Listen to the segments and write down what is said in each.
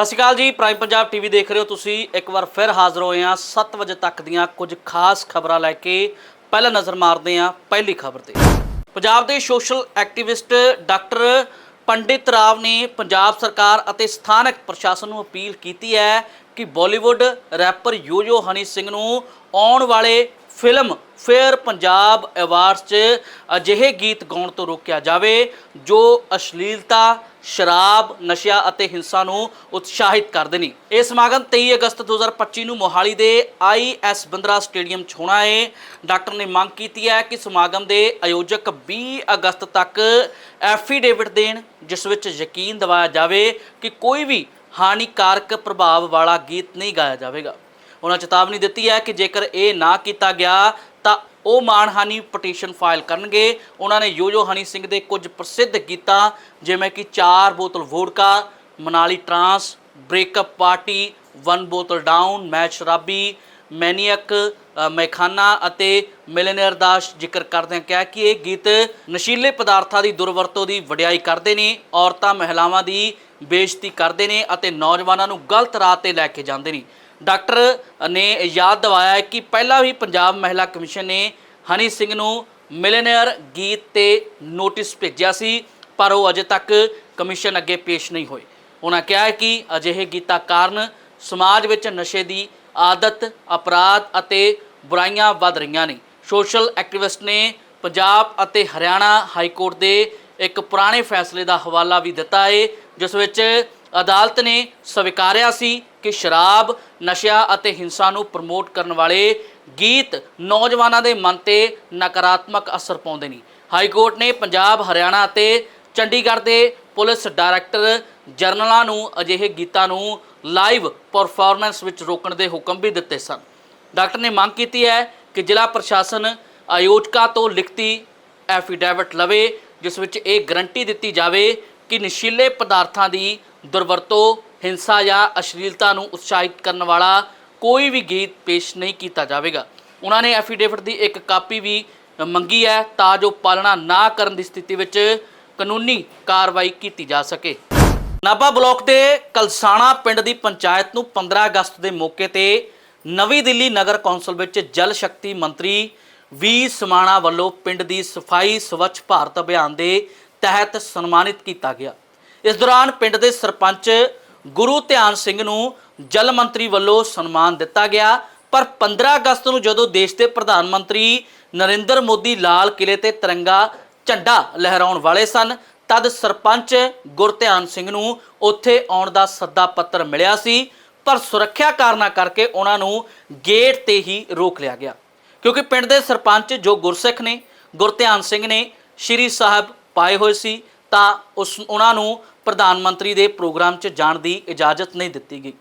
ਸਤਿ ਸ਼੍ਰੀ ਅਕਾਲ ਜੀ prime Punjab TV ਦੇਖ ਰਹੇ ਹੋ ਤੁਸੀਂ। ਇੱਕ ਵਾਰ ਫਿਰ ਹਾਜ਼ਰ ਹੋਏ ਹਾਂ 7 ਵਜੇ ਤੱਕ ਦੀਆਂ ਕੁਝ ਖਾਸ ਖਬਰਾਂ ਲੈ ਕੇ। ਪਹਿਲਾਂ ਨਜ਼ਰ ਮਾਰਦੇ ਹਾਂ ਪਹਿਲੀ ਖਬਰ ਤੇ। ਪੰਜਾਬ ਦੇ social activist doctor Pandit Rao ਨੇ ਪੰਜਾਬ ਸਰਕਾਰ ਅਤੇ ਸਥਾਨਕ ਪ੍ਰਸ਼ਾਸਨ ਨੂੰ ਅਪੀਲ ਕੀਤੀ ਹੈ ਕਿ Bollywood rapper Yo Yo Honey Singh ਨੂੰ ਆਉਣ ਵਾਲੇ ਫਿਲਮ ਫੇਅਰ ਪੰਜਾਬ ਅਵਾਰਡਸ 'ਚ ਅਜਿਹੇ ਗੀਤ ਗਾਉਣ ਤੋਂ ਰੋਕਿਆ ਜਾਵੇ, ਜੋ ਅਸ਼ਲੀਲਤਾ, ਸ਼ਰਾਬ, ਨਸ਼ਿਆਂ ਅਤੇ ਹਿੰਸਾ ਨੂੰ ਉਤਸ਼ਾਹਿਤ ਕਰਦੇ ਨੇ। ਇਹ ਸਮਾਗਮ 23 ਅਗਸਤ 2025 ਨੂੰ ਮੋਹਾਲੀ ਦੇ ਆਈਐਸ ਬੰਦਰਾ ਸਟੇਡੀਅਮ 'ਚ ਹੋਣਾ ਹੈ ਡਾਕਟਰ ਨੇ ਮੰਗ ਕੀਤੀ ਹੈ ਕਿ ਸਮਾਗਮ ਦੇ ਆਯੋਜਕ 20 ਅਗਸਤ ਤੱਕ ਐਫੀਡੇਵਿਟ ਦੇਣ, ਜਿਸ ਵਿੱਚ ਯਕੀਨ ਦਿਵਾਇਆ ਜਾਵੇ ਕਿ ਕੋਈ ਵੀ ਹਾਨੀਕਾਰਕ ਪ੍ਰਭਾਵ ਵਾਲਾ ਗੀਤ ਨਹੀਂ ਗਾਇਆ ਜਾਵੇਗਾ। ਉਹਨਾਂ ਚੇਤਾਵਨੀ ਦਿੱਤੀ ਹੈ ਕਿ ਜੇਕਰ ਇਹ ਨਾ ਕੀਤਾ ਗਿਆ, ਤਾਂ ਉਹ ਮਾਣਹਾਨੀ ਪਟੀਸ਼ਨ ਫਾਈਲ ਕਰਨਗੇ। ਉਹਨਾਂ ਨੇ ਯੋਯੋ ਹਨੀ ਸਿੰਘ ਦੇ ਕੁਝ ਪ੍ਰਸਿੱਧ ਗੀਤਾਂ, ਜਿਵੇਂ ਕਿ ਚਾਰ ਬੋਤਲ vodka, Manali trance, breakup party, one bottle down, ਮੈਂ ਸ਼ਰਾਬੀ, ਮੈਨੀਅਕ ਮੈਖਾਨਾ ਅਤੇ ਮਿਲਨਰ ਦਾ ਜ਼ਿਕਰ ਕਰਦਿਆਂ ਕਿਹਾ ਕਿ ਇਹ ਗੀਤ ਨਸ਼ੀਲੇ ਪਦਾਰਥਾਂ ਦੀ ਦੁਰਵਰਤੋਂ ਦੀ ਵਡਿਆਈ ਕਰਦੇ ਨੇ, ਔਰਤਾਂ ਮਹਿਲਾਵਾਂ ਦੀ ਬੇਇੱਜ਼ਤੀ ਕਰਦੇ ਨੇ ਅਤੇ ਨੌਜਵਾਨਾਂ ਨੂੰ ਗਲਤ ਰਾਹ ਤੇ ਲੈ ਕੇ ਜਾਂਦੇ ਨੇ। ਡਾਕਟਰ ਨੇ ਯਾਦ ਦਿਵਾਇਆ ਹੈ ਕਿ ਪਹਿਲਾਂ ਵੀ ਪੰਜਾਬ ਮਹਿਲਾ ਕਮਿਸ਼ਨ ਨੇ ਹਨੀ ਸਿੰਘ ਨੂੰ ਮਿਲਨਰ ਗੀਤ ਤੇ ਨੋਟਿਸ ਭੇਜਿਆ ਸੀ, ਪਰ ਉਹ ਅਜੇ ਤੱਕ ਕਮਿਸ਼ਨ ਅੱਗੇ ਪੇਸ਼ ਨਹੀਂ ਹੋਏ। ਉਹਨਾਂ ਕਿਹਾ ਹੈ ਕਿ ਅਜਿਹੇ ਗੀਤਾਂ ਕਾਰਨ ਸਮਾਜ ਵਿੱਚ ਨਸ਼ੇ ਦੀ ਆਦਤ, ਅਪਰਾਧ ਅਤੇ ਬੁਰਾਈਆਂ ਵੱਧ ਰਹੀਆਂ ਨੇ। ਸੋਸ਼ਲ ਐਕਟਿਵਿਸਟ ਨੇ ਪੰਜਾਬ ਅਤੇ ਹਰਿਆਣਾ ਹਾਈ ਕੋਰਟ ਦੇ ਇੱਕ ਪੁਰਾਣੇ ਫੈਸਲੇ ਦਾ ਹਵਾਲਾ ਵੀ ਦਿੱਤਾ ਹੈ, ਜਿਸ ਵਿੱਚ ਅਦਾਲਤ ਨੇ ਸਵੀਕਾਰਿਆ ਸੀ ਕਿ ਸ਼ਰਾਬ, ਨਸ਼ਿਆਂ ਅਤੇ ਹਿੰਸਾ ਨੂੰ ਪ੍ਰਮੋਟ ਕਰਨ ਵਾਲੇ ਗੀਤ ਨੌਜਵਾਨਾਂ ਦੇ ਮਨ ਤੇ ਨਕਾਰਾਤਮਕ ਅਸਰ ਪਾਉਂਦੇ ਨੇ। ਹਾਈ ਕੋਰਟ ਨੇ ਪੰਜਾਬ, ਹਰਿਆਣਾ ਅਤੇ ਚੰਡੀਗੜ੍ਹ ਦੇ ਪੁਲਿਸ ਡਾਇਰੈਕਟਰ ਜਰਨਲਾਂ ਨੂੰ ਅਜਿਹੇ ਗੀਤਾਂ ਨੂੰ ਲਾਈਵ ਪਰਫਾਰਮੈਂਸ ਵਿੱਚ ਰੋਕਣ ਦੇ ਹੁਕਮ ਵੀ ਦਿੱਤੇ ਸਨ। ਡਾਕਟਰ ਨੇ ਮੰਗ ਕੀਤੀ ਹੈ ਕਿ ਜ਼ਿਲ੍ਹਾ ਪ੍ਰਸ਼ਾਸਨ ਆਯੋਜਕਾਂ ਤੋਂ ਲਿਖਤੀ ਐਫੀਡੈਵਿਟ ਲਵੇ, ਜਿਸ ਵਿੱਚ ਇਹ ਗਰੰਟੀ ਦਿੱਤੀ ਜਾਵੇ ਕਿ ਨਸ਼ੀਲੇ ਪਦਾਰਥਾਂ ਦੀ ਦੁਰਵਰਤੋਂ, ਹਿੰਸਾ ਜਾਂ ਅਸ਼ਲੀਲਤਾ ਨੂੰ ਉਤਸ਼ਾਹਿਤ ਕਰਨ ਵਾਲਾ ਕੋਈ ਵੀ ਗੀਤ ਪੇਸ਼ ਨਹੀਂ ਕੀਤਾ ਜਾਵੇਗਾ। ਉਹਨਾਂ ਨੇ ਐਫੀਡੇਵਿਟ ਦੀ ਇੱਕ ਕਾਪੀ ਵੀ ਮੰਗੀ ਹੈ ਤਾਂ ਜੋ ਪਾਲਣਾ ਨਾ ਕਰਨ ਦੀ ਸਥਿਤੀ ਵਿੱਚ ਕਾਨੂੰਨੀ ਕਾਰਵਾਈ ਕੀਤੀ ਜਾ ਸਕੇ। ਨਾਭਾ ਬਲਾਕ ਦੇ ਕਲਸਾਣਾ ਪਿੰਡ ਦੀ ਪੰਚਾਇਤ ਨੂੰ 15 ਅਗਸਤ ਦੇ ਮੌਕੇ ਤੇ ਨਵੀਂ ਦਿੱਲੀ ਨਗਰ ਕੌਂਸਲ ਵਿੱਚ ਜਲ ਸ਼ਕਤੀ ਮੰਤਰੀ ਵੀ ਸਮਾਣਾ ਵੱਲੋਂ ਪਿੰਡ ਦੀ ਸਫ਼ਾਈ ਸਵੱਛ ਭਾਰਤ ਅਭਿਆਨ ਦੇ ਤਹਿਤ ਸਨਮਾਨਿਤ ਕੀਤਾ ਗਿਆ। ਇਸ ਦੌਰਾਨ ਪਿੰਡ ਦੇ ਸਰਪੰਚ ਗੁਰੂ ਧਿਆਨ ਸਿੰਘ ਨੂੰ ਜਲ ਮੰਤਰੀ ਵੱਲੋਂ ਸਨਮਾਨ ਦਿੱਤਾ ਗਿਆ। ਪਰ 15 ਅਗਸਤ ਨੂੰ ਜਦੋਂ ਦੇਸ਼ ਦੇ ਪ੍ਰਧਾਨ ਮੰਤਰੀ ਨਰਿੰਦਰ ਮੋਦੀ ਲਾਲ ਕਿਲੇ ਤੇ ਤਿਰੰਗਾ ਝੰਡਾ ਲਹਿਰਾਉਣ ਵਾਲੇ ਸਨ, ਤਦ ਸਰਪੰਚ ਗੁਰਧਿਆਨ ਸਿੰਘ ਨੂੰ ਉੱਥੇ ਆਉਣ ਦਾ ਸੱਦਾ ਪੱਤਰ ਮਿਲਿਆ ਸੀ। ਪਰ ਸੁਰੱਖਿਆ ਕਾਰਨਾਂ ਕਰਕੇ ਉਹਨਾਂ ਨੂੰ ਗੇਟ ਤੇ ਹੀ ਰੋਕ ਲਿਆ ਗਿਆ। ਕਿਉਂਕਿ ਪਿੰਡ ਦੇ ਸਰਪੰਚ ਜੋ ਗੁਰਸਿੱਖ ਨੇ ਗੁਰਧਿਆਨ ਸਿੰਘ ਨੇ, ਸ਼੍ਰੀ ਸਾਹਿਬ ਪਾਏ ਹੋਏ ਸੀ, ਤਾਂ ਉਸ, ਉਹਨਾਂ ਨੂੰ ਪ੍ਰਧਾਨ ਮੰਤਰੀ ਦੇ ਪ੍ਰੋਗਰਾਮ 'ਚ ਜਾਣ ਦੀ ਇਜਾਜ਼ਤ ਨਹੀਂ ਦਿੱਤੀ ਗਈ।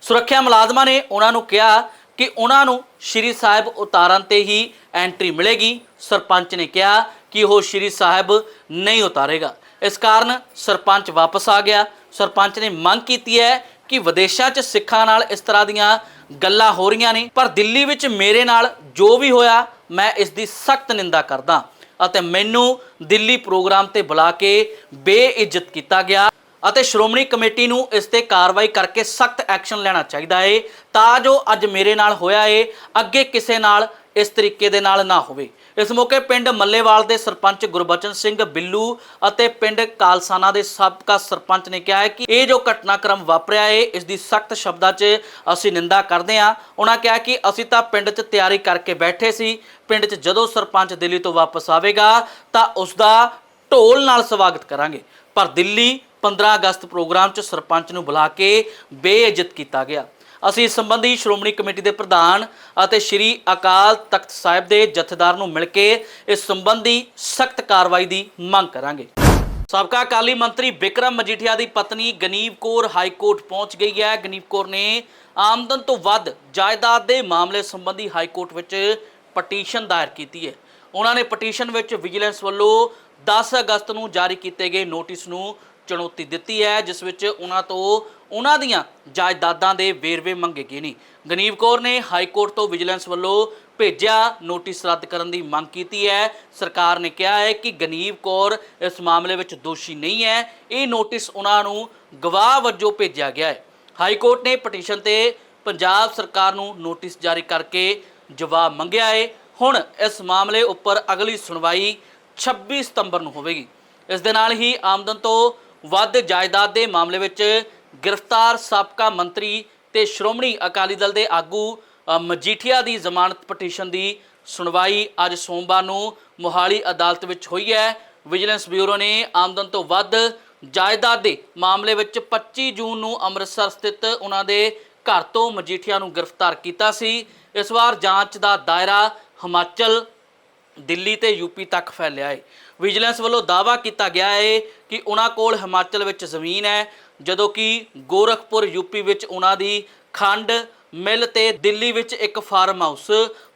ਸੁਰੱਖਿਆ ਮੁਲਾਜ਼ਮਾਂ ਨੇ ਉਹਨਾਂ ਨੂੰ ਕਿਹਾ ਕਿ ਉਹਨਾਂ ਨੂੰ ਸ਼੍ਰੀ ਸਾਹਿਬ ਉਤਾਰਨ ਤੇ ਹੀ ਐਂਟਰੀ ਮਿਲੇਗੀ। ਸਰਪੰਚ ਨੇ ਕਿਹਾ ਕਿ ਉਹ ਸ਼੍ਰੀ ਸਾਹਿਬ ਨਹੀਂ ਉਤਾਰੇਗਾ। ਇਸ ਕਾਰਨ ਸਰਪੰਚ ਵਾਪਸ ਆ ਗਿਆ। ਸਰਪੰਚ ਨੇ ਮੰਗ ਕੀਤੀ ਹੈ ਕਿ ਵਿਦੇਸ਼ਾਂ 'ਚ ਸਿੱਖਾਂ ਨਾਲ ਇਸ ਤਰ੍ਹਾਂ ਦੀਆਂ ਗੱਲਾਂ ਹੋ ਰਹੀਆਂ ਨੇ, ਪਰ ਦਿੱਲੀ ਵਿੱਚ ਮੇਰੇ ਨਾਲ ਜੋ ਵੀ ਹੋਇਆ, ਮੈਂ ਇਸ ਦੀ ਸਖਤ ਨਿੰਦਾ ਕਰਦਾ। ਅਤੇ ਮੈਨੂੰ ਦਿੱਲੀ ਪ੍ਰੋਗਰਾਮ ਤੇ ਬੁਲਾ ਕੇ ਬੇਇੱਜ਼ਤ ਕੀਤਾ ਗਿਆ ਅਤੇ ਸ਼੍ਰੋਮਣੀ ਕਮੇਟੀ ਨੂੰ ਇਸ ਤੇ ਕਾਰਵਾਈ ਕਰਕੇ ਸਖਤ ਐਕਸ਼ਨ ਲੈਣਾ ਚਾਹੀਦਾ ਹੈ ਤਾਂ ਜੋ ਅੱਜ ਮੇਰੇ ਨਾਲ ਹੋਇਆ ਹੈ ਅੱਗੇ ਕਿਸੇ ਨਾਲ ਇਸ ਤਰੀਕੇ ਦੇ ਨਾਲ ਨਾ ਹੋਵੇ। ਇਸ ਮੌਕੇ ਪਿੰਡ ਮੱਲੇਵਾਲ ਦੇ ਸਰਪੰਚ ਗੁਰਬਚਨ ਸਿੰਘ ਬਿੱਲੂ ਅਤੇ ਪਿੰਡ ਕਾਲਸਾਨਾ ਦੇ ਸਾਬਕਾ ਸਰਪੰਚ ਨੇ ਕਿਹਾ ਹੈ ਕਿ ਇਹ ਜੋ ਘਟਨਾਕ੍ਰਮ ਵਾਪਰਿਆ ਹੈ ਇਸ ਦੀ ਸਖਤ ਸ਼ਬਦਾਂ 'ਚ ਅਸੀਂ ਨਿੰਦਾ ਕਰਦੇ ਹਾਂ। ਉਹਨਾਂ ਕਿਹਾ ਕਿ ਅਸੀਂ ਤਾਂ ਪਿੰਡ 'ਚ ਤਿਆਰੀ ਕਰਕੇ ਬੈਠੇ ਸੀ। ਪਿੰਡ 'ਚ ਜਦੋਂ ਸਰਪੰਚ ਦਿੱਲੀ ਤੋਂ ਵਾਪਸ ਆਵੇਗਾ, ਤਾਂ ਉਸ ਦਾ ਢੋਲ ਨਾਲ ਸਵਾਗਤ ਕਰਾਂਗੇ। ਪਰ ਦਿੱਲੀ 15 ਅਗਸਤ ਪ੍ਰੋਗਰਾਮ 'ਚ ਸਰਪੰਚ ਨੂੰ ਬੁਲਾ ਕੇ ਬੇਇੱਜ਼ਤ ਕੀਤਾ ਗਿਆ। ਅਸੀਂ ਇਸ ਸੰਬੰਧੀ ਸ਼੍ਰੋਮਣੀ ਕਮੇਟੀ ਦੇ ਪ੍ਰਧਾਨ ਅਤੇ ਸ਼੍ਰੀ ਅਕਾਲ ਤਖਤ ਸਾਹਿਬ ਦੇ ਜਥੇਦਾਰ ਨੂੰ ਮਿਲ ਕੇ ਇਸ ਸੰਬੰਧੀ ਸਖਤ ਕਾਰਵਾਈ ਦੀ ਮੰਗ ਕਰਾਂਗੇ। ਸਾਬਕਾ ਅਕਾਲੀ ਮੰਤਰੀ ਬਿਕਰਮ ਮਜੀਠੀਆ ਦੀ ਪਤਨੀ ਗਨੀਵ ਕੌਰ ਹਾਈ ਕੋਰਟ ਪਹੁੰਚ ਗਈ ਹੈ। ਗਨੀਵ ਕੌਰ ਨੇ ਆਮਦਨ ਤੋਂ ਵੱਧ ਜਾਇਦਾਦ ਦੇ ਮਾਮਲੇ ਸੰਬੰਧੀ ਹਾਈ ਕੋਰਟ ਵਿੱਚ ਪਟੀਸ਼ਨ ਦਾਇਰ ਕੀਤੀ ਹੈ। ਉਹਨਾਂ ਨੇ ਪਟੀਸ਼ਨ ਵਿੱਚ ਵਿਜੀਲੈਂਸ ਵੱਲੋਂ 10 ਅਗਸਤ ਨੂੰ ਜਾਰੀ ਕੀਤੇ ਗਏ ਨੋਟਿਸ ਨੂੰ ਚੁਣੌਤੀ ਦਿੱਤੀ ਹੈ, ਜਿਸ ਵਿੱਚ ਉਹਨਾਂ ਤੋਂ ਉਹਨਾਂ ਦੀਆਂ ਜਾਇਦਾਦਾਂ ਦੇ ਵੇਰਵੇ ਮੰਗੇ ਗਏ ਨੇ। ਗਨੀਵ ਕੌਰ ਨੇ ਹਾਈ ਕੋਰਟ ਤੋਂ ਵਿਜੀਲੈਂਸ ਵੱਲੋਂ ਭੇਜਿਆ ਨੋਟਿਸ ਰੱਦ ਕਰਨ ਦੀ ਮੰਗ ਕੀਤੀ ਹੈ। ਸਰਕਾਰ ਨੇ ਕਿਹਾ ਹੈ ਕਿ ਗਨੀਵ ਕੌਰ ਇਸ ਮਾਮਲੇ ਵਿੱਚ ਦੋਸ਼ੀ ਨਹੀਂ ਹੈ। ਇਹ ਨੋਟਿਸ ਉਹਨਾਂ ਨੂੰ ਗਵਾਹ ਵਜੋਂ ਭੇਜਿਆ ਗਿਆ ਹੈ। ਹਾਈ ਕੋਰਟ ਨੇ ਪਟੀਸ਼ਨ ਤੇ ਪੰਜਾਬ ਸਰਕਾਰ ਨੂੰ ਨੋਟਿਸ ਜਾਰੀ ਕਰਕੇ ਜਵਾਬ ਮੰਗਿਆ ਹੈ। ਹੁਣ ਇਸ ਮਾਮਲੇ ਉੱਪਰ ਅਗਲੀ ਸੁਣਵਾਈ 26 ਸਤੰਬਰ ਨੂੰ ਹੋਵੇਗੀ। ਇਸ ਦੇ ਨਾਲ ਹੀ ਆਮਦਨ ਤੋਂ ਵੱਧ ਜਾਇਦਾਦ ਦੇ ਮਾਮਲੇ ਵਿੱਚ ਗ੍ਰਿਫਤਾਰ ਸਾਬਕਾ ਮੰਤਰੀ ਤੇ ਸ਼੍ਰੋਮਣੀ ਅਕਾਲੀ ਦਲ ਦੇ ਆਗੂ ਮਜੀਠੀਆ ਦੀ ਜ਼ਮਾਨਤ ਪਟੀਸ਼ਨ ਦੀ ਸੁਣਵਾਈ ਅੱਜ ਸੋਮਵਾਰ ਨੂੰ ਮੋਹਾਲੀ ਅਦਾਲਤ ਵਿੱਚ ਹੋਈ ਹੈ। ਵਿਜੀਲੈਂਸ ਬਿਊਰੋ ਨੇ ਆਮਦਨ ਤੋਂ ਵੱਧ ਜਾਇਦਾਦ ਦੇ ਮਾਮਲੇ ਵਿੱਚ 25 ਜੂਨ ਨੂੰ ਅੰਮ੍ਰਿਤਸਰ ਸਥਿਤ ਉਹਨਾਂ ਦੇ ਘਰ ਤੋਂ ਮਜੀਠੀਆ ਨੂੰ ਗ੍ਰਿਫਤਾਰ ਕੀਤਾ ਸੀ। ਇਸ ਵਾਰ ਜਾਂਚ ਦਾ ਦਾਇਰਾ ਹਿਮਾਚਲ, ਦਿੱਲੀ ਤੇ ਯੂਪੀ ਤੱਕ ਫੈਲਿਆ ਹੈ। ਵਿਜੀਲੈਂਸ ਵੱਲੋਂ ਦਾਅਵਾ ਕੀਤਾ ਗਿਆ ਹੈ ਕਿ ਉਹਨਾਂ ਕੋਲ ਹਿਮਾਚਲ ਵਿੱਚ ਜ਼ਮੀਨ ਹੈ। ਜਦੋਂ ਕਿ ਗੋਰਖਪੁਰ ਯੂਪੀ ਵਿੱਚ ਉਹਨਾਂ ਦੀ ਖੰਡ ਮਿਲ ਤੇ ਦਿੱਲੀ ਵਿੱਚ ਇੱਕ ਫਾਰਮ ਹਾਊਸ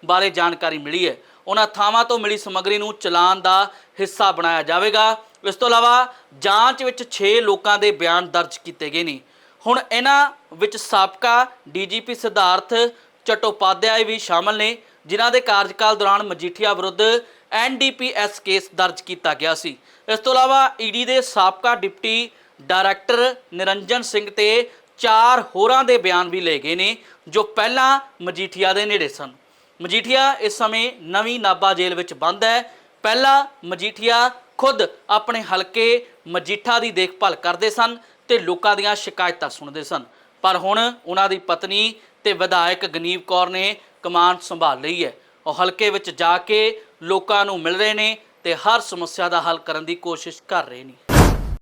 ਬਾਰੇ ਜਾਣਕਾਰੀ ਮਿਲੀ ਹੈ। ਉਹਨਾਂ ਥਾਵਾਂ ਤੋਂ ਮਿਲੀ ਸਮੱਗਰੀ ਨੂੰ ਚਲਾਨ ਦਾ ਹਿੱਸਾ ਬਣਾਇਆ ਜਾਵੇਗਾ। ਇਸ ਤੋਂ ਇਲਾਵਾ ਜਾਂਚ ਵਿੱਚ 6 ਲੋਕਾਂ ਦੇ ਬਿਆਨ ਦਰਜ ਕੀਤੇ ਗਏ ਨੇ। ਹੁਣ ਇਹਨਾਂ ਵਿੱਚ ਸਾਬਕਾ ਡੀਜੀਪੀ ਸਿਧਾਰਥ ਚਟੋਪਾਧਿਆਏ ਵੀ ਸ਼ਾਮਲ ਨੇ, ਜਿਨ੍ਹਾਂ ਦੇ ਕਾਰਜਕਾਲ ਦੌਰਾਨ ਮਜੀਠੀਆ ਵਿਰੁੱਧ ਐਨਡੀਪੀਐਸ ਕੇਸ ਦਰਜ ਕੀਤਾ ਗਿਆ ਸੀ। ਇਸ ਤੋਂ ਇਲਾਵਾ ਈਡੀ ਦੇ ਸਾਬਕਾ ਡਿਪਟੀ ਡਾਇਰੈਕਟਰ ਨਿਰੰਜਨ ਸਿੰਘ ਤੇ ਚਾਰ ਹੋਰਾਂ ਦੇ ਬਿਆਨ ਵੀ ਲਏ ਗਏ ਨੇ, ਜੋ ਪਹਿਲਾਂ ਮਜੀਠੀਆ ਦੇ ਨੇੜੇ ਸਨ। ਮਜੀਠੀਆ ਇਸ ਸਮੇਂ ਨਵੀਂ ਨਾਬਾ ਜੇਲ੍ਹ ਵਿੱਚ ਬੰਦ ਹੈ। ਪਹਿਲਾਂ ਮਜੀਠੀਆ ਖੁਦ ਆਪਣੇ ਹਲਕੇ ਮਜੀਠਾ ਦੀ ਦੇਖਭਾਲ ਕਰਦੇ ਸਨ ਤੇ ਲੋਕਾਂ ਦੀਆਂ ਸ਼ਿਕਾਇਤਾਂ ਸੁਣਦੇ ਸਨ। ਪਰ ਹੁਣ ਉਹਨਾਂ ਦੀ ਪਤਨੀ ਤੇ ਵਿਧਾਇਕ ਗਨੀਵ ਕੌਰ ਨੇ ਕਮਾਨ ਸੰਭਾਲ ਲਈ ਹੈ। ਉਹ ਹਲਕੇ ਵਿੱਚ ਜਾ ਕੇ ਲੋਕਾਂ ਨੂੰ ਮਿਲ ਰਹੇ ਨੇ ਤੇ ਹਰ ਸਮੱਸਿਆ ਦਾ ਹੱਲ ਕਰਨ ਦੀ ਕੋਸ਼ਿਸ਼ ਕਰ ਰਹੇ ਨੇ।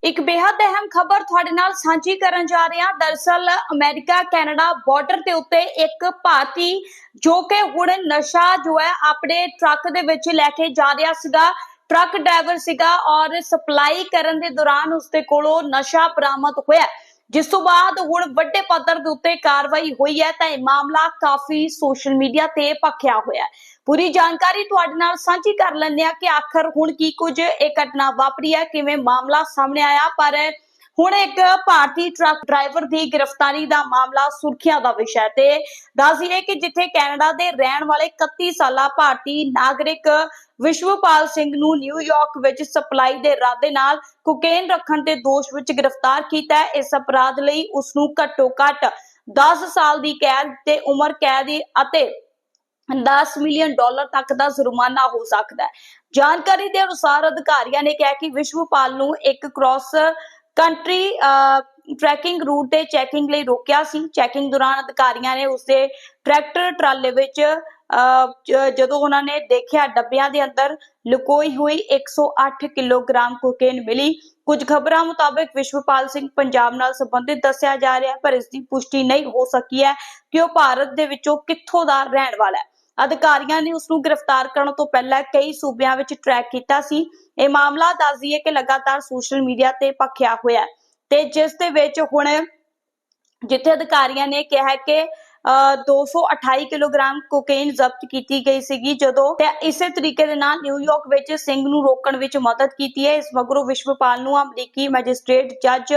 ਇੱਕ ਬੇहद ਅਹਿਮ ਖਬਰ ਤੁਹਾਡੇ ਨਾਲ ਸਾਂਝੀ ਕਰਨ ਜਾ ਰਹੇ ਹਾਂ। ਦਰਸਲ ਅਮਰੀਕਾ, ਕੈਨੇਡਾ ਬਾਰਡਰ ਦੇ ਉੱਤੇ ਇੱਕ ਭਾਰਤੀ ਜੋ ਕਿ ਹੁਣ ਨਸ਼ਾ ਜੋ ਹੈ ਆਪਣੇ ਟਰੱਕ ਦੇ ਵਿੱਚ ਲੈ ਕੇ ਜਾ ਰਿਹਾ ਸੀਗਾ। ਟਰੱਕ ਡਰਾਈਵਰ ਸੀਗਾ ਔਰ ਸਪਲਾਈ ਕਰਨ ਦੇ ਦੌਰਾਨ ਉਸਦੇ ਕੋਲੋਂ ਨਸ਼ਾ ਬਰਾਮਦ ਹੋਇਆ। ਜਿਸ ਤੋਂ ਬਾਅਦ ਹੁਣ ਵੱਡੇ ਪੱਧਰ ਦੇ ਉੱਤੇ ਕਾਰਵਾਈ ਹੋਈ ਹੈ, ਤਾਂ ਇਹ ਮਾਮਲਾ ਕਾਫੀ ਸੋਸ਼ਲ ਮੀਡੀਆ ਤੇ ਭਖਿਆ ਹੋਇਆ ਹੈ। ਪੂਰੀ ਜਾਣਕਾਰੀ ਤੁਹਾਡੇ ਨਾਲ ਸਾਂਝੀ ਕਰ ਲੈਂਦੇ ਆ ਕਿ ਆਖਰ ਹੁਣ ਕੀ ਕੁਝ ਇਹ ਘਟਨਾ ਵਾਪਰੀ ਹੈ, ਕਿਵੇਂ ਮਾਮਲਾ ਸਾਹਮਣੇ ਆਇਆ, ਪਰ ਹੁਣ ਇੱਕ ਭਾਰਤੀ ਟਰੱਕ ਡਰਾਈਵਰ ਦੀ ਗ੍ਰਿਫਤਾਰੀ ਦਾ ਮਾਮਲਾ ਸੁਰਖੀਆਂ ਦਾ ਵਿਸ਼ਾ ਤੇ ਦੱਸ ਦਈਏ ਕਿ ਜਿੱਥੇ ਕੈਨੇਡਾ ਦੇ ਰਹਿਣ ਵਾਲੇ 31 ਸਾਲਾ ਭਾਰਤੀ ਨਾਗਰਿਕ ਵਿਸ਼ਵਪਾਲ ਸਿੰਘ ਨੂੰ ਨਿਊਯਾਰਕ ਵਿੱਚ ਸਪਲਾਈ ਦੇ ਇਰਾਦੇ ਨਾਲ ਕੋਕੇਨ ਰੱਖਣ ਦੇ ਦੋਸ਼ ਵਿੱਚ ਗ੍ਰਿਫਤਾਰ ਕੀਤਾ ਹੈ, ਇਸ ਅਪਰਾਧ ਲਈ ਉਸ ਨੂੰ ਘੱਟੋ ਘੱਟ 10 ਸਾਲ ਦੀ ਕੈਦ ਤੇ ਉਮਰ ਕੈਦ ਅਤੇ 10 ਮਿਲੀਅਨ ਡਾਲਰ ਤੱਕ ਦਾ ਜੁਰਮਾਨਾ ਹੋ ਸਕਦਾ ਹੈ। ਜਾਣਕਾਰੀ ਦੇ ਅਨੁਸਾਰ ਅਧਿਕਾਰੀਆਂ ਨੇ ਕਿਹਾ ਕਿ ਵਿਸ਼ਵਪਾਲ ਨੂੰ ਇੱਕ ਕ੍ਰਾਸ ਕੰਟਰੀ ਟਰੈਕਿੰਗ ਰੂਟ ਤੇ ਚੈਕਿੰਗ ਲਈ ਰੋਕਿਆ ਸੀ। ਚੈਕਿੰਗ ਦੌਰਾਨ ਅਧਿਕਾਰੀਆਂ ਨੇ ਉਸਦੇ ਟਰੈਕਟਰ ਟਰਾਲੇ ਵਿੱਚ ਜਦੋਂ ਉਹਨਾਂ ਨੇ ਦੇਖਿਆ ਡੱਬਿਆਂ ਦੇ ਅੰਦਰ ਲੁਕੋਈ ਹੋਈ 108 ਕਿਲੋਗ੍ਰਾਮ ਕੋਕੇਨ ਮਿਲੀ, ਕੁਝ ਖਬਰਾਂ ਮੁਤਾਬਕ ਵਿਸ਼ਵਪਾਲ ਸਿੰਘ ਪੰਜਾਬ ਨਾਲ ਸੰਬੰਧਿਤ ਦੱਸਿਆ ਜਾ ਰਿਹਾ ਪਰ ਇਸ ਦੀ ਪੁਸ਼ਟੀ ਨਹੀਂ ਹੋ ਸਕੀ ਹੈ ਕਿ ਉਹ ਭਾਰਤ ਦੇ ਵਿੱਚੋਂ ਕਿੱਥੋਂ ਦਾ ਰਹਿਣ ਵਾਲਾ ਹੈ। ਅਧਿਕਾਰੀਆਂ ਨੇ ਉਸ ਨੂੰ ਗ੍ਰਿਫਤਾਰ ਕਰਨ ਤੋਂ ਪਹਿਲਾਂ ਕਈ ਸੂਬਿਆਂ ਵਿੱਚ ਟਰੈਕ ਕੀਤਾ ਸੀ। ਇਹ ਮਾਮਲਾ ਦੱਸ ਦਈਏ ਕਿ ਲਗਾਤਾਰ ਸੋਸ਼ਲ ਮੀਡੀਆ ਤੇ ਭਖਿਆ ਹੋਇਆ ਤੇ ਜਿਸ ਦੇ ਵਿੱਚ ਹੁਣ ਜਿੱਥੇ ਅਧਿਕਾਰੀਆਂ ਨੇ ਕਿਹਾ ਕਿ 228 ਕਿਲੋਗ੍ਰਾਮ ਕੋਕੇਨ ਜ਼ਬਤ ਕੀਤੀ ਗਈ ਸੀਗੀ, ਜਦੋਂ ਤੇ ਇਸੇ ਤਰੀਕੇ ਦੇ ਨਾਲ ਨਿਊਯਾਰਕ ਵਿੱਚ ਸਿੰਘ ਨੂੰ ਰੋਕਣ ਵਿੱਚ ਮਦਦ ਕੀਤੀ ਹੈ। ਇਸ ਮਗਰੋਂ ਵਿਸ਼ਵਪਾਲ ਨੂੰ ਅਮਰੀਕੀ ਮੈਜਿਸਟ੍ਰੇਟ ਜੱਜ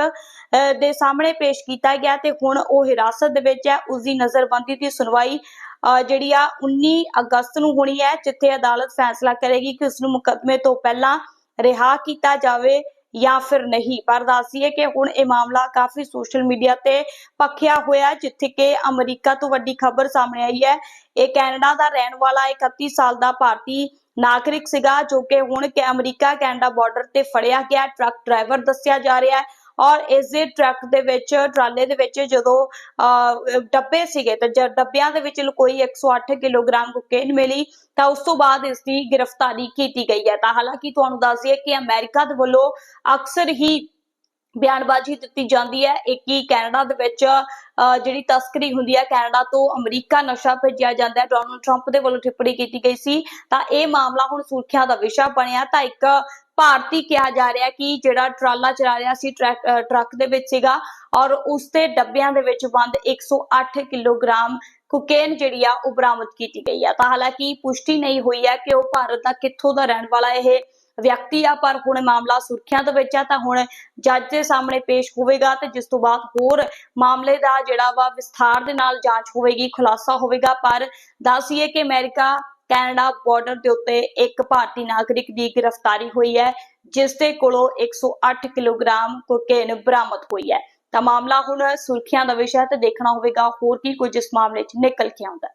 ਦੇ ਸਾਹਮਣੇ ਪੇਸ਼ ਕੀਤਾ ਗਿਆ ਤੇ ਹੁਣ ਉਹ ਹਿਰਾਸਤ ਦੇ ਵਿੱਚ ਹੈ। ਉਸ ਦੀ ਨਜ਼ਰਬੰਦੀ ਦੀ ਸੁਣਵਾਈ ਜਿਹੜੀ ਆ 19 ਅਗਸਤ ਨੂੰ ਹੋਣੀ ਹੈ, ਜਿੱਥੇ ਅਦਾਲਤ ਫੈਸਲਾ ਕਰੇਗੀ ਕਿ ਉਸ ਨੂੰ ਮੁਕੱਦਮੇ ਤੋਂ ਪਹਿਲਾਂ ਰਿਹਾ ਕੀਤਾ ਜਾਵੇ ਜਾਂ ਫਿਰ ਨਹੀਂ। ਪਰ ਦੱਸੀਏ ਕਿ ਹੁਣ ਇਹ ਮਾਮਲਾ ਕਾਫੀ ਸੋਸ਼ਲ ਮੀਡੀਆ ਤੇ ਪੱਖਿਆ ਹੋਇਆ, ਜਿੱਥੇ ਕਿ ਅਮਰੀਕਾ ਤੋਂ ਵੱਡੀ ਖਬਰ ਸਾਹਮਣੇ ਆਈ ਹੈ। ਇਹ ਕੈਨੇਡਾ ਦਾ ਰਹਿਣ ਵਾਲਾ 31 ਸਾਲ ਦਾ ਭਾਰਤੀ ਨਾਗਰਿਕ ਸੀਗਾ, ਜੋ ਕਿ ਹੁਣ ਕਿ ਅਮਰੀਕਾ ਕੈਨੇਡਾ ਬਾਰਡਰ ਤੇ ਫੜਿਆ ਗਿਆ। ਟਰੱਕ ਡਰਾਈਵਰ ਦੱਸਿਆ ਜਾ ਰਿਹਾ ਹੈ ਔਰ ਇਸ ਦੇ ਟਰੱਕ ਦੇ ਵਿੱਚ ਟਰਾਲੇ ਦੇ ਵਿੱਚ ਜਦੋਂ ਡੱਬੇ ਸੀਗੇ ਤੇ ਜਦ ਡੱਬਿਆਂ ਦੇ ਵਿੱਚ ਕੋਈ 108 ਕਿਲੋਗ੍ਰਾਮ ਕੋਕੇਨ ਮਿਲੀ ਤਾਂ ਉਸ ਤੋਂ ਬਾਅਦ ਇਸ ਦੀ ਗ੍ਰਿਫਤਾਰੀ ਕੀਤੀ ਗਈ ਹੈ। ਤਾਂ ਹਾਲਾਂਕਿ ਤੁਹਾਨੂੰ ਦੱਸ ਦਈਏ ਕਿ ਅਮਰੀਕਾ ਦੇ ਵੱਲੋਂ ਅਕਸਰ ਹੀ ਬਿਆਨਬਾਜ਼ੀ ਦਿੱਤੀ ਜਾਂਦੀ ਹੈ। ਇੱਕ ਹੀ ਕੈਨੇਡਾ ਦੇ ਵਿੱਚ ਅਹ, ਜਿਹੜੀ ਤਸਕਰੀ ਹੁੰਦੀ ਹੈ ਕੈਨੇਡਾ ਤੋਂ ਅਮਰੀਕਾ ਨਸ਼ਾ ਭੇਜਿਆ ਜਾਂਦਾ ਹੈ। ਡੋਨਲਡ ਟਰੰਪ ਦੇ ਵੱਲੋਂ ਟਿੱਪਣੀ ਕੀਤੀ ਗਈ ਸੀ। ਤਾਂ ਇਹ ਮਾਮਲਾ ਹੁਣ ਸੁਰਖੀਆਂ ਦਾ ਵਿਸ਼ਾ ਬਣਿਆ। ਤਾਂ ਇੱਕ ਭਾਰਤੀ ਕਿਹਾ ਜਾ ਰਿਹਾ ਕਿ ਜਿਹੜਾ ਟਰਾਲਾ ਚਲਾ ਰਿਹਾ ਸੀ ਟਰੱਕ ਦੇ ਵਿੱਚ ਸੀਗਾ ਔਰ ਉਸ ਦੇ ਡੱਬਿਆਂ ਦੇ ਵਿੱਚ ਬੰਦ 108 ਕਿਲੋਗ੍ਰਾਮ ਕੋਕੇਨ ਜਿਹੜੀ ਆ ਉਹ ਬਰਾਮਦ ਕੀਤੀ ਗਈ ਆ। ਤਾਂ ਹਾਲਾਂਕਿ ਪੁਸ਼ਟੀ ਨਹੀਂ ਹੋਈ ਹੈ ਕਿ ਉਹ ਭਾਰਤ ਦਾ ਕਿੱਥੋਂ ਦਾ ਰਹਿਣ ਵਾਲਾ ਇਹ ਵਿਅਕਤੀ ਆ, ਪਰ ਹੁਣ ਮਾਮਲਾ ਸੁਰਖੀਆਂ ਦੇ ਵਿੱਚ ਆ, ਤਾਂ ਹੁਣ ਜੱਜ ਦੇ ਸਾਹਮਣੇ ਪੇਸ਼ ਹੋਵੇਗਾ ਤੇ ਜਿਸ ਤੋਂ ਬਾਅਦ ਹੋਰ ਮਾਮਲੇ ਦਾ ਜਿਹੜਾ ਵਾ ਵਿਸਥਾਰ ਦੇ ਨਾਲ ਜਾਂਚ ਹੋਵੇਗੀ, ਖੁਲਾਸਾ ਹੋਵੇਗਾ। ਪਰ ਦੱਸੀਏ ਕਿ ਅਮਰੀਕਾ ਕੈਨੇਡਾ ਬਾਰਡਰ ਦੇ ਉੱਤੇ ਇੱਕ ਭਾਰਤੀ ਨਾਗਰਿਕ ਦੀ ਗ੍ਰਿਫਤਾਰੀ ਹੋਈ ਹੈ ਜਿਸ ਦੇ ਕੋਲੋਂ 108 ਕਿਲੋਗ੍ਰਾਮ ਕੋਕੇਨ ਬਰਾਮਦ ਹੋਈ ਹੈ। ਤਾਂ ਮਾਮਲਾ ਹੁਣ ਸੁਰਖੀਆਂ ਦਾ ਵਿਸ਼ਾ ਤੇ ਦੇਖਣਾ ਹੋਵੇਗਾ ਹੋਰ ਕੀ ਕੁਝ ਇਸ ਮਾਮਲੇ 'ਚ ਨਿਕਲ ਕੇ ਆਉਂਦਾ